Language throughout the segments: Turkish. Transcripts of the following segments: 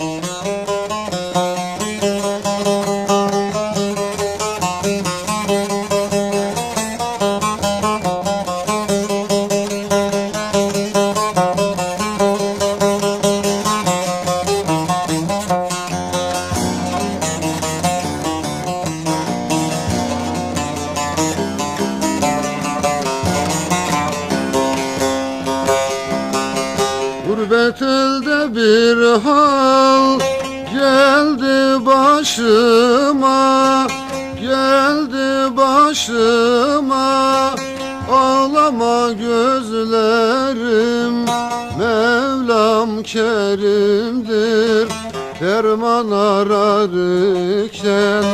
Música Gurbet elde bir hal geldi başıma Geldi başıma. Ağlama gözlerim Mevlam kerimdir. Derman ararken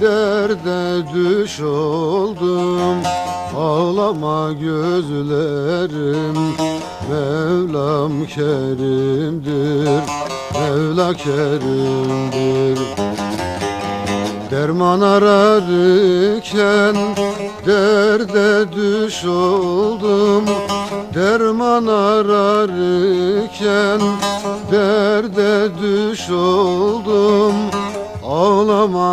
Derde düş oldum Ağlama gözlerim Mevlam kerimdir Mevla kerimdir. Derman ararken derde düş oldum Derman ararken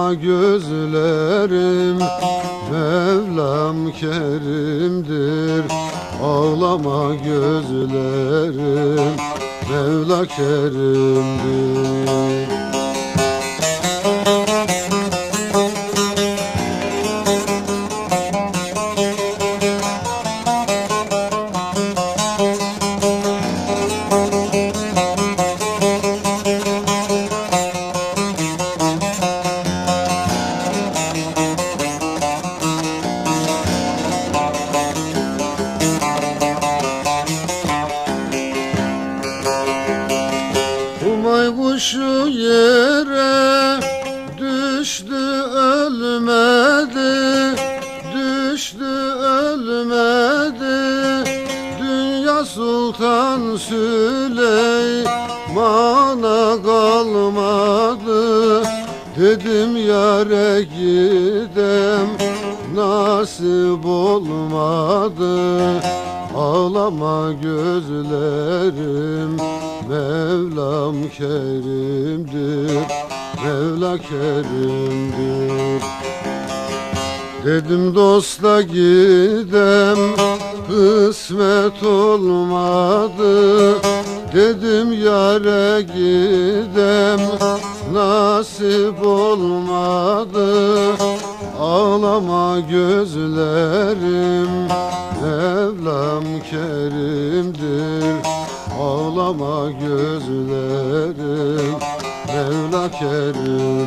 Ağlama gözlerim Mevlam kerimdir. Ağlama gözlerim Mevla kerimdir Sultan Süleyman'a kalmadı. Dedim yare gidem. Nasip olmadı. Ağlama gözlerim Mevlam kerimdir. Mevla kerimdir Dedim dosta gidem kısmet olmadı. Dedim yare gidem nasip olmadı. Ağlama gözlerim Mevlam kerimdir. Ağlama gözlerim Mevla kerimdir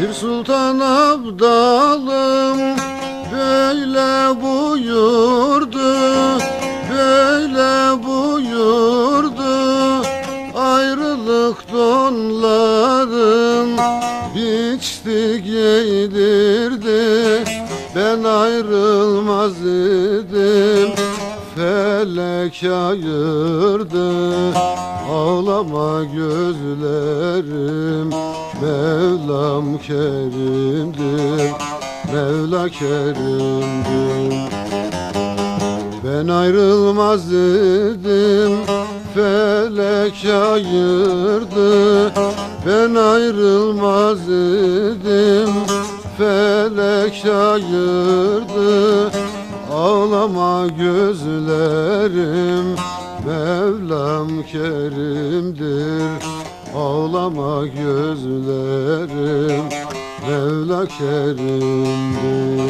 Bir sultan abdalım böyle buyurdu Böyle buyurdu. Ayrılık donların biçti giydirdi Ben ayrılmaz idim Felek ayırdı Ağlama gözlerim Mevlam kerimdir Mevla kerimdir. Ben ayrılmaz idim Felek ayırdı Ben ayrılmaz idim Felek ayırdı Ağlama gözlerim Mevlam kerimdir. Ağlama gözlerim Mevla kerimdir